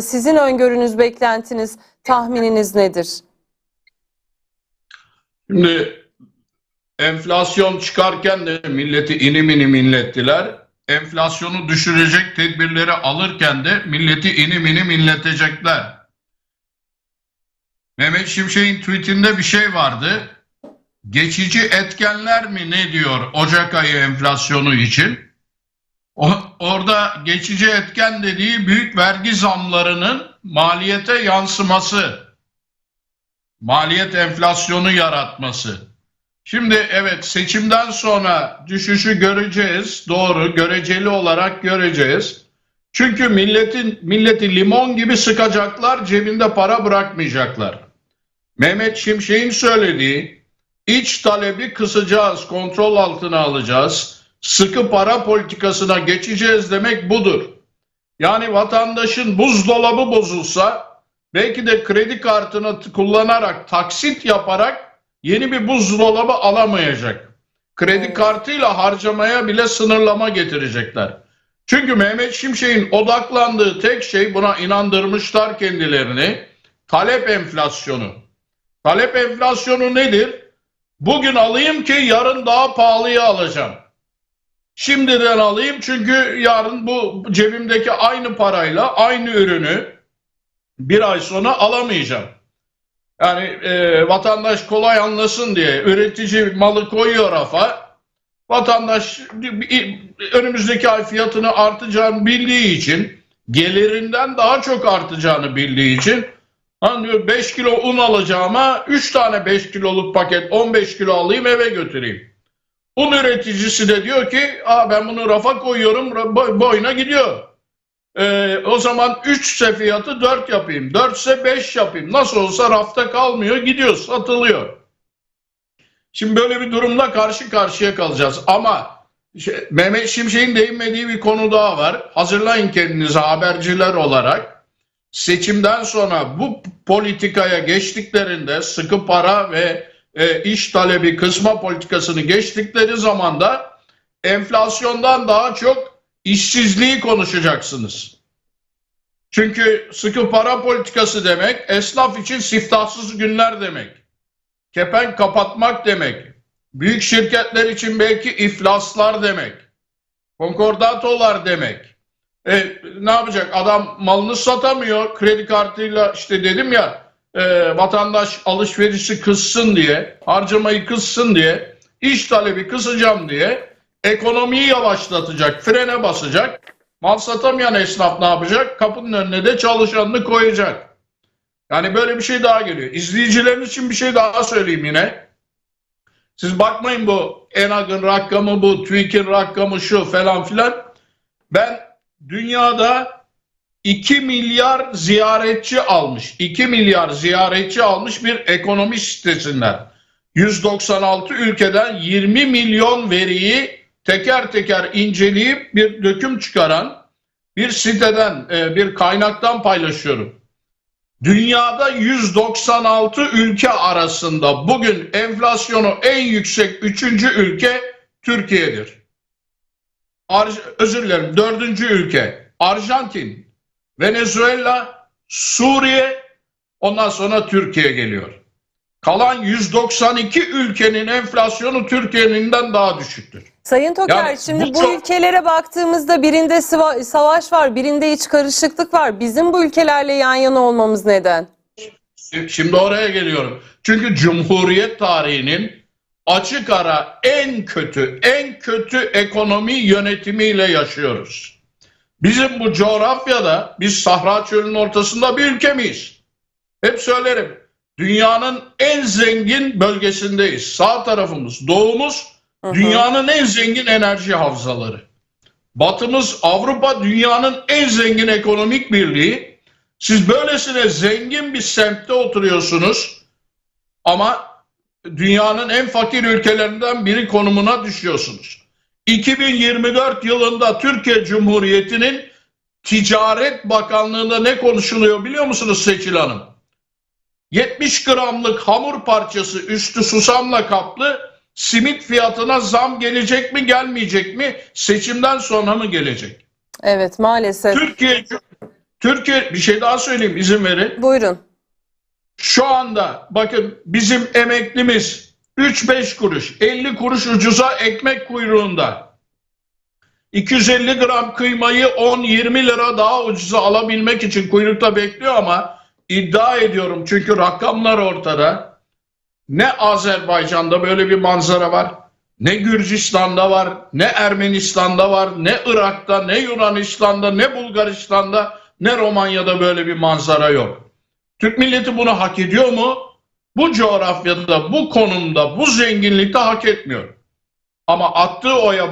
Sizin öngörünüz, beklentiniz, tahmininiz nedir? Şimdi enflasyon çıkarken de milleti inim inim inlettiler. Enflasyonu düşürecek tedbirleri alırken de milleti inim inim inletecekler. Mehmet Şimşek'in tweetinde bir şey vardı. Geçici etkenler mi ne diyor Ocak ayı enflasyonu için? O- orada geçici etken dediği büyük vergi zamlarının maliyete yansıması maliyet enflasyonu yaratması. Şimdi evet seçimden sonra düşüşü göreceğiz. Doğru, göreceli olarak göreceğiz. Çünkü milletin milleti limon gibi sıkacaklar, cebinde para bırakmayacaklar. Mehmet Şimşek'in söylediği iç talebi kısacağız, kontrol altına alacağız. Sıkı para politikasına geçeceğiz demek budur. Yani vatandaşın buzdolabı bozulsa belki de kredi kartını kullanarak taksit yaparak yeni bir buzdolabı alamayacak. Kredi kartıyla harcamaya bile sınırlama getirecekler. Çünkü Mehmet Şimşek'in odaklandığı tek şey buna inandırmışlar kendilerini. Talep enflasyonu. Talep enflasyonu nedir? Bugün alayım ki yarın daha pahalıya alacağım. Şimdiden alayım çünkü yarın bu cebimdeki aynı parayla aynı ürünü bir ay sonra alamayacağım. Yani e, vatandaş kolay anlasın diye üretici malı koyuyor rafa. Vatandaş önümüzdeki ay fiyatını artacağını bildiği için gelirinden daha çok artacağını bildiği için hani diyor 5 kilo un alacağıma 3 tane 5 kiloluk paket 15 kilo alayım eve götüreyim. Un üreticisi de diyor ki Aa, ben bunu rafa koyuyorum boy- boyuna gidiyor. Ee, o zaman 3 ise fiyatı 4 yapayım. 4 ise 5 yapayım. Nasıl olsa rafta kalmıyor gidiyor satılıyor. Şimdi böyle bir durumla karşı karşıya kalacağız. Ama şey, Mehmet Şimşek'in değinmediği bir konu daha var. Hazırlayın kendinizi haberciler olarak. Seçimden sonra bu politikaya geçtiklerinde sıkı para ve e, iş talebi kısma politikasını geçtikleri zaman da enflasyondan daha çok işsizliği konuşacaksınız. Çünkü sıkı para politikası demek esnaf için siftahsız günler demek. Kepenk kapatmak demek. Büyük şirketler için belki iflaslar demek. Konkordatolar demek. E, ne yapacak? Adam malını satamıyor. Kredi kartıyla işte dedim ya e, vatandaş alışverişi kıssın diye, harcamayı kıssın diye, iş talebi kısacağım diye ekonomiyi yavaşlatacak, frene basacak. Mal satamayan esnaf ne yapacak? Kapının önüne de çalışanını koyacak. Yani böyle bir şey daha geliyor. İzleyicilerin için bir şey daha söyleyeyim yine. Siz bakmayın bu Enag'ın rakamı bu, TÜİK'in rakamı şu falan filan. Ben dünyada 2 milyar ziyaretçi almış, 2 milyar ziyaretçi almış bir ekonomi sitesinden. 196 ülkeden 20 milyon veriyi teker teker inceleyip bir döküm çıkaran bir siteden, e, bir kaynaktan paylaşıyorum. Dünyada 196 ülke arasında bugün enflasyonu en yüksek 3. ülke Türkiye'dir. Ar özür dilerim, dördüncü ülke Arjantin, Venezuela, Suriye, ondan sonra Türkiye geliyor. Kalan 192 ülkenin enflasyonu Türkiye'ninden daha düşüktür. Sayın Toker, Yani şimdi bu bu çok- ülkelere baktığımızda birinde savaş var, birinde iç karışıklık var. Bizim bu ülkelerle yan yana olmamız neden? Şimdi oraya geliyorum. Çünkü Cumhuriyet tarihinin açık ara en kötü, en kötü ekonomi yönetimiyle yaşıyoruz. Bizim bu coğrafyada biz Sahra Çölü'nün ortasında bir ülke miyiz? Hep söylerim. Dünyanın en zengin bölgesindeyiz. Sağ tarafımız, doğumuz dünyanın en zengin enerji havzaları. Batımız Avrupa dünyanın en zengin ekonomik birliği. Siz böylesine zengin bir semtte oturuyorsunuz ama dünyanın en fakir ülkelerinden biri konumuna düşüyorsunuz. 2024 yılında Türkiye Cumhuriyeti'nin Ticaret Bakanlığı'nda ne konuşuluyor biliyor musunuz Seçil Hanım? 70 gramlık hamur parçası üstü susamla kaplı simit fiyatına zam gelecek mi gelmeyecek mi? Seçimden sonra mı gelecek? Evet, maalesef. Türkiye Türkiye bir şey daha söyleyeyim izin verin. Buyurun. Şu anda bakın bizim emeklimiz 3-5 kuruş 50 kuruş ucuza ekmek kuyruğunda. 250 gram kıymayı 10-20 lira daha ucuza alabilmek için kuyrukta bekliyor ama iddia ediyorum çünkü rakamlar ortada. Ne Azerbaycan'da böyle bir manzara var, ne Gürcistan'da var, ne Ermenistan'da var, ne Irak'ta, ne Yunanistan'da, ne Bulgaristan'da, ne Romanya'da böyle bir manzara yok. Türk milleti bunu hak ediyor mu? Bu coğrafyada, bu konumda, bu zenginlikte hak etmiyor. Ama attığı oya